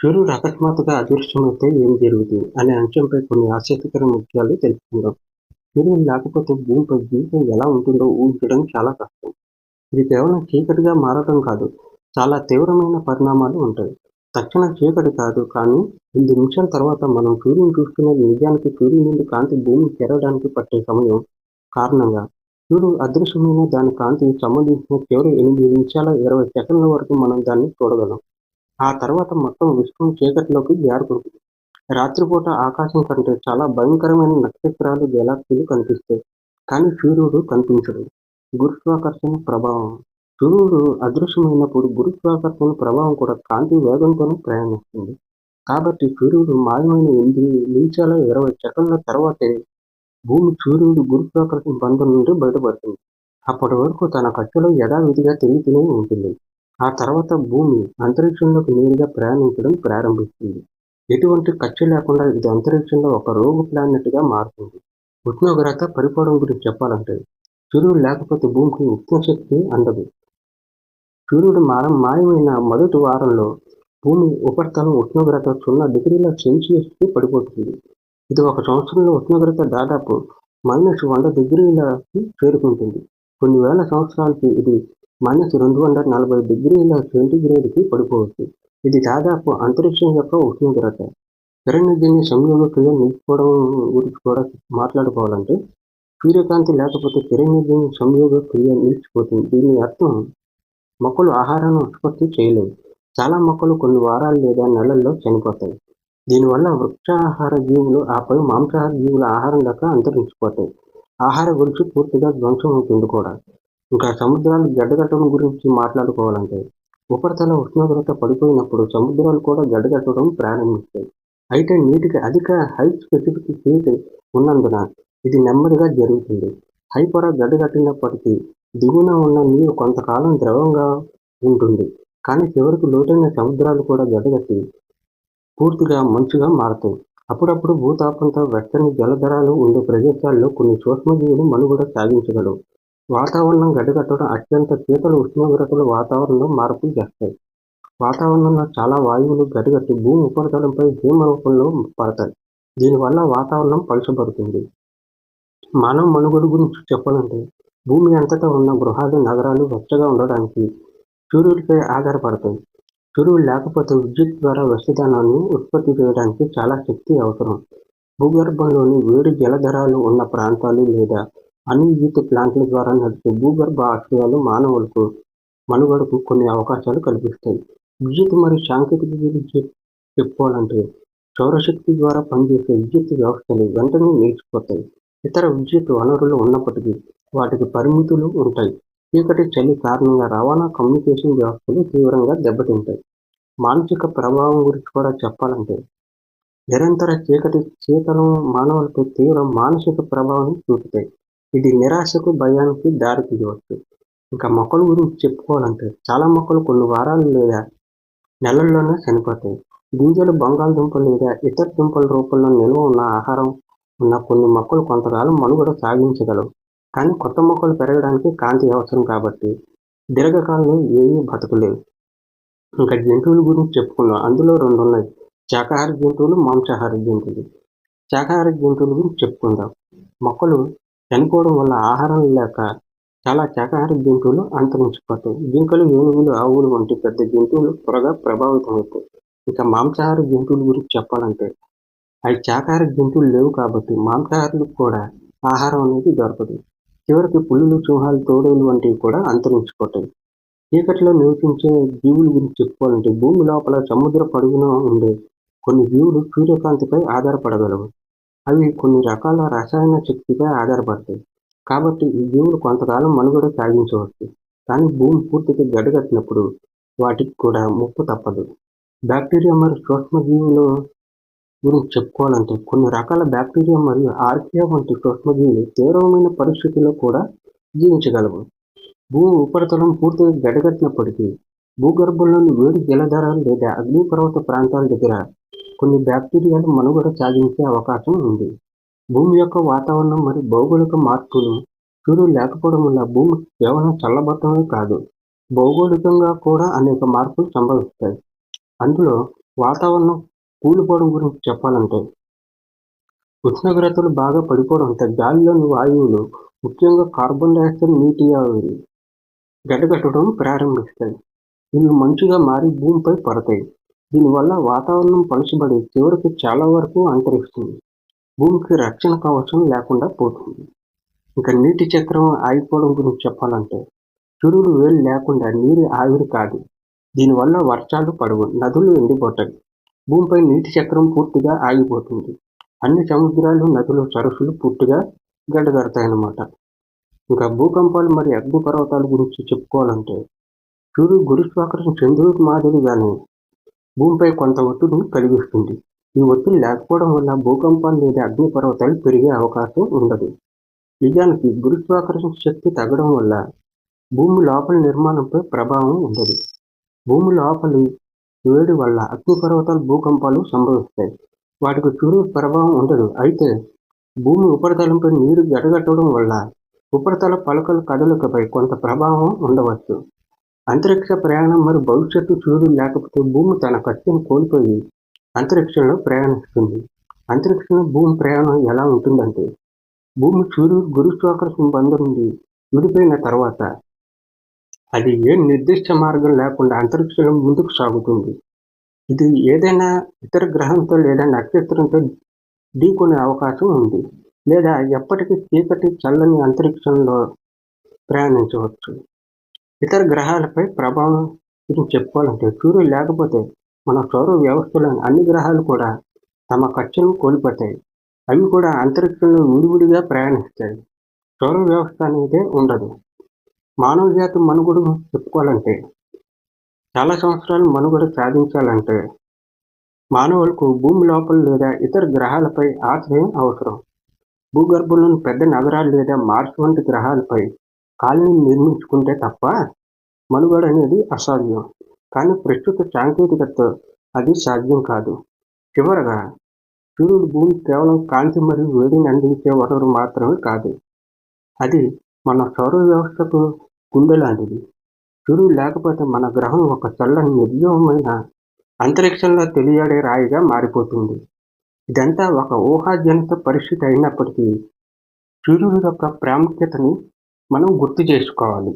సూర్యుడు అకస్మాత్తుగా అదృశ్యమైతే ఏం జరుగుతుంది? అనే అంశంపై కొన్ని ఆసక్తికర ముఖ్యాలు తెలుసుకుందాం. సూర్యుడు లేకపోతే భూమిపై జీవితం ఎలా ఉంటుందో ఊహించడం చాలా కష్టం. ఇది కేవలం చీకటిగా మారడం కాదు చాలా తీవ్రమైన పరిణామాలు ఉంటాయి. తక్షణ చీకటి కాదు కానీ ఎనిమిది నిమిషాల తర్వాత మనం సూర్యుని చూస్తున్నది నిజానికి సూర్యుని నుండి కాంతి భూమిని చేరడానికి పట్టే సమయం కారణంగా. సూర్యుడు అదృశ్యమైన దాని కాంతికి సంబంధించిన చివరి ఎనిమిది నిమిషాల ఇరవై సెకండ్ల వరకు మనం దాన్ని చూడగలం. ఆ తర్వాత మొత్తం విశ్వం చీకటిలోకి జారుకుంటుంది. రాత్రిపూట ఆకాశం కంటే చాలా భయంకరమైన నక్షత్రాలు గెలాక్సీలు కనిపిస్తాయి. కానీ సూర్యుడు కనిపించడు. గురుత్వాకర్షణ ప్రభావం. సూర్యుడు అదృశ్యమైనప్పుడు గురుత్వాకర్షణ ప్రభావం కూడా కాంతి వేగంతోనే ప్రయాణిస్తుంది. కాబట్టి సూర్యుడు మాయమైన ఎనిమిది నిమిషాల ఇరవై సెకండ్ల తర్వాతే భూమి సూర్యుడు గురుత్వాకర్షణ బంధం నుండి బయటపడుతుంది. అప్పటి వరకు తన కక్షలో యథావిధిగా తిరుగుతూనే ఉంటుంది. ఆ తర్వాత భూమి అంతరిక్షంలోకి నేరుగా ప్రయాణించడం ప్రారంభిస్తుంది. ఎటువంటి ఖర్చు లేకుండా ఇది అంతరిక్షంలో ఒక రోగు ప్లానెట్గా మారుతుంది. ఉష్ణోగ్రత పరిపోవడం గురించి చెప్పాలంటే సూర్యుడు లేకపోతే భూమికి ఉష్ణశక్తి అందదు. సూర్యుడు మారం మాయమైన మొదటి వారంలో భూమి ఉపరితలం ఉష్ణోగ్రత సున్నా డిగ్రీల సెల్సియస్కి పడిపోతుంది. ఇది ఒక సంవత్సరంలో ఉష్ణోగ్రత దాదాపు మైనస్ వంద డిగ్రీలకి చేరుకుంటుంది. కొన్ని వేల సంవత్సరాలకి ఇది మైనస్ రెండు వందల నలభై డిగ్రీల సెంటిగ్రేడ్కి పడిపోవచ్చు. ఇది దాదాపు అంతరిక్షం యొక్క ఉష్ణోగ్రత. కిరణజన్య సంయోగ క్రియ నిలుపుకోవడం గురించి కూడా మాట్లాడుకోవాలంటే సూర్యకాంతి లేకపోతే కిరణజన్య సంయోగ క్రియ నిలిచిపోతుంది. దీని అర్థం మొక్కలు ఆహారాన్ని ఉత్పత్తి చేయలేవు. చాలా మొక్కలు కొన్ని వారాలు లేదా నెలల్లో చనిపోతాయి. దీనివల్ల వృక్షాహార జీవులు ఆపై మాంసాహార జీవుల ఆహారం లెక్క అంతరించిపోతాయి. ఆహార గురించి పూర్తిగా ధ్వంసం అవుతుంది కూడా. ఇంకా సముద్రాలు గడ్డగట్టడం గురించి మాట్లాడుకోవాలంటే ఉపరితల ఉష్ణోగ్రత పడిపోయినప్పుడు సముద్రాలు కూడా గడ్డగట్టడం ప్రారంభిస్తాయి. అయితే నీటికి అధిక హై స్పెసిఫిక్ హీట్ ఉన్నందున ఇది నెమ్మదిగా జరుగుతుంది. హై పొర గడ్డగట్టినప్పటికీ దిగువన ఉన్న నీరు కొంతకాలం ద్రవంగా ఉంటుంది. కానీ చివరికి లోతైన సముద్రాలు కూడా గడ్డగట్టి పూర్తిగా మంచుగా మారుతాయి. అప్పుడప్పుడు భూతాపంతో వెచ్చని జలధరాలు ఉండే ప్రదేశాల్లో కొన్ని సూక్ష్మజీవులు మనుగడ సాగించగలవు. వాతావరణం గడ్డగట్టడం అత్యంత శీతల ఉష్ణోగ్రతలు వాతావరణంలో మార్పులు చేస్తాయి. వాతావరణంలో చాలా వాయువులు గడ్డగట్టి భూమి ఉపరితలంపై హిమ రూపంలో పడతాయి. దీనివల్ల వాతావరణం పలుచబడుతుంది. మానవ మనుగడ గురించి చెప్పాలంటే భూమి అంతటా ఉన్న గృహాలు నగరాలు వెచ్చగా ఉండడానికి సూర్యుడిపై ఆధారపడతాయి. సూర్యుడు లేకపోతే విద్యుత్ ద్వారా వెచ్చదనాన్ని ఉత్పత్తి చేయడానికి చాలా శక్తి అవసరం. భూగర్భంలోని వేడి జలధరాలు ఉన్న ప్రాంతాలు లేదా అణువిద్యుత్ ప్లాంట్ల ద్వారా నడిచే భూగర్భ ఆశ్రయాలు మానవులకు మనుగడకు కొన్ని అవకాశాలు కల్పిస్తాయి. విద్యుత్ మరియు సాంకేతిక గురించి చెప్పుకోవాలంటే సౌరశక్తి ద్వారా పనిచేసే విద్యుత్ వ్యవస్థలు వెంటనే నిలిచిపోతాయి. ఇతర విద్యుత్ వనరులు ఉన్నప్పటికీ వాటికి పరిమితులు ఉంటాయి. చీకటి చలి కారణంగా రవాణా కమ్యూనికేషన్ వ్యవస్థలు తీవ్రంగా దెబ్బతింటాయి. మానసిక ప్రభావం గురించి కూడా చెప్పాలంటే నిరంతర చీకటి చీకలం మానవులపై తీవ్ర మానసిక ప్రభావం చూపుతాయి. ఇది నిరాశకు భయానికి దారి తీయవచ్చు. ఇంకా మొక్కల గురించి చెప్పుకోవాలంటే చాలా మొక్కలు కొన్ని వారాలు లేదా నెలల్లోనే చనిపోతాయి. గింజలు బంగాళదుంప లేదా ఇతర దుంపల రూపంలో నిల్వ ఉన్న ఆహారం ఉన్న కొన్ని మొక్కలు కొంతకాలం మనుగడ సాగించగలవు. కానీ కొత్త మొక్కలు పెరగడానికి కాంతి అవసరం కాబట్టి దీర్ఘకాలంలో ఏమీ బతకలేవు. ఇంకా జంతువుల గురించి చెప్పుకున్నాం అందులో రెండు ఉన్నాయి శాకాహార జంతువులు మాంసాహార జంతువులు. శాకాహార జంతువుల గురించి చెప్పుకుందాం. మొక్కలు చనిపోవడం వల్ల ఆహారం లేక చాలా శాకాహార జంతువులు అంతరించిపోతాయి. జింకలు ఏనుగులు ఆవులు వంటి పెద్ద జంతువులు త్వరగా ప్రభావితం అవుతాయి ఇక మాంసాహార జంతువుల గురించి చెప్పాలంటే అవి శాకాహార జంతువులు లేవు కాబట్టి మాంసాహారులకు కూడా ఆహారం అనేది దొరకదు. చివరికి పుల్లులు సింహాలు తోడేలు వంటివి కూడా అంతరించిపోతాయి. చీకటిలో నివసించే జీవుల గురించి చెప్పుకోవాలంటే భూమి లోపల సముద్ర పడుగున ఉండే కొన్ని జీవులు సూర్యకాంతిపై ఆధారపడగలవు. అవి కొన్ని రకాల రసాయన శక్తిపై ఆధారపడతాయి. కాబట్టి ఈ జీవులు కొంతకాలం మనుగడ సాగించవచ్చు. కానీ భూమి పూర్తిగా గడగట్టినప్పుడు వాటికి కూడా ముప్పు తప్పదు. బ్యాక్టీరియా మరియు సూక్ష్మజీవులు గురించి చెప్పుకోవాలంటే కొన్ని రకాల బ్యాక్టీరియా మరియు ఆర్కియా వంటి సూక్ష్మజీవులు తీవ్రమైన పరిస్థితుల్లో కూడా జీవించగలవు. భూమి ఉపరితలం పూర్తిగా గడగట్టినప్పటికీ భూగర్భంలోని వేడి జలధారాలు లేదా అగ్నిపర్వత ప్రాంతాల దగ్గర కొన్ని బ్యాక్టీరియాలు మనుగడ సాగించే అవకాశం ఉంది. భూమి యొక్క వాతావరణం మరియు భౌగోళిక మార్పులు సూర్యుడు లేకపోవడం వల్ల భూమి కేవలం చల్లబడటమే కాదు భౌగోళికంగా కూడా అనేక మార్పులు సంభవిస్తాయి. అందులో వాతావరణం కూలిపోవడం గురించి చెప్పాలంటే ఉష్ణోగ్రతలు బాగా పడిపోవడంతో గాలిలోని వాయువులు ముఖ్యంగా కార్బన్ డైఆక్సైడ్ నీటి ఆవిరి గడగట్టడం ప్రారంభిస్తాయి. ఇవి మంచుగా మారి భూమిపై పడతాయి. దీనివల్ల వాతావరణం పలుచబడి చివరికి చాలా వరకు అంతరిస్తుంది భూమికి రక్షణ కవచం లేకుండా పోతుంది. ఇంకా నీటి చక్రం ఆగిపోవడం గురించి చెప్పాలంటే చెరువులు వేలు లేకుండా నీరు ఆవిరి కాదు. దీనివల్ల వర్షాలు పడవు నదులు ఎండిపోతాయి. భూమిపై నీటి చక్రం పూర్తిగా ఆగిపోతుంది. అన్ని సముద్రాలు నదులు సరస్సులు పూర్తిగా గడ్డగడతాయన్నమాట ఇంకా భూకంపాలు మరియు అగ్నిపర్వతాల గురించి చెప్పుకోవాలంటే సూర్యుడు గురుత్వాకర్షణ చంద్రుడి మాదిరిగానే భూమిపై కొంత ఒత్తిడిని కలిగిస్తుంది. ఈ ఒత్తిడి లేకపోవడం వల్ల భూకంపాలు లేదా అగ్నిపర్వతాలు పెరిగే అవకాశం ఉండదు. నిజానికి గురుత్వాకర్షణ శక్తి తగ్గడం వల్ల భూమి లోపల నిర్మాణంపై ప్రభావం ఉండదు. భూమి లోపలి వేడి వల్ల అగ్నిపర్వతాలు భూకంపాలు సంభవిస్తాయి. వాటికి చురు ప్రభావం ఉండదు. అయితే భూమి ఉపరితలంపై నీరు గడగట్టడం వల్ల ఉపరితల పలకల కదలికపై కొంత ప్రభావం ఉండవచ్చు. అంతరిక్ష ప్రయాణం మరియు భవిష్యత్తు సూర్యుడు లేకపోతే భూమి తన కత్తిని కోల్పోయి అంతరిక్షంలో ప్రయాణిస్తుంది. అంతరిక్షంలో భూమి ప్రయాణం ఎలా ఉంటుందంటే భూమి సూర్యుడు గురుత్వాకర్షణ బంధం నుండి విడిపోయిన తర్వాత అది ఏ నిర్దిష్ట మార్గం లేకుండా అంతరిక్షంలో ముందుకు సాగుతుంది. ఇది ఏదైనా ఇతర గ్రహంతో లేదా నక్షత్రంతో ఢీకొనే అవకాశం ఉంది లేదా ఎప్పటికీ చీకటి చల్లని అంతరిక్షంలో ప్రయాణించవచ్చు. ఇతర గ్రహాలపై ప్రభావం గురించి చెప్పుకోవాలంటే సూర్యుడు లేకపోతే మన సౌర వ్యవస్థలోని అన్ని గ్రహాలు కూడా తమ ఖర్చును కోల్పోతాయి. అవి కూడా అంతరిక్షంలో విడివిడిగా ప్రయాణిస్తాయి. సౌర వ్యవస్థ అనేది ఉండదు. మానవ జాతి మనుగడ చెప్పుకోవాలంటే చాలా సంవత్సరాలు మనుగడ సాధించాలంటే మానవులకు భూమి లోపల లేదా ఇతర గ్రహాలపై ఆశ్రయం అవసరం. భూగర్భంలోని పెద్ద నగరాలు లేదా మార్స్ వంటి గ్రహాలపై కాలనీ నిర్మించుకుంటే తప్ప మనుగడ అనేది అసాధ్యం. కానీ ప్రస్తుత సాంకేతికత అది సాధ్యం కాదు. చివరగా సూర్యుడు భూమి కేవలం కాంతి మరియు వేడిని అందించే వనరు మాత్రమే కాదు. అది మన సౌర వ్యవస్థకు గుండె లాంటిది సూర్యుడు లేకపోతే మన గ్రహం ఒక చల్లని నిర్జీవమైన అంతరిక్షంలో తెలియాడే రాయిగా మారిపోతుంది. ఇదంతా ఒక ఊహాజనిత పరిస్థితి అయినప్పటికీ సూర్యుడి యొక్క ప్రాముఖ్యతని మనం గుర్తు చేసుకోవాలి.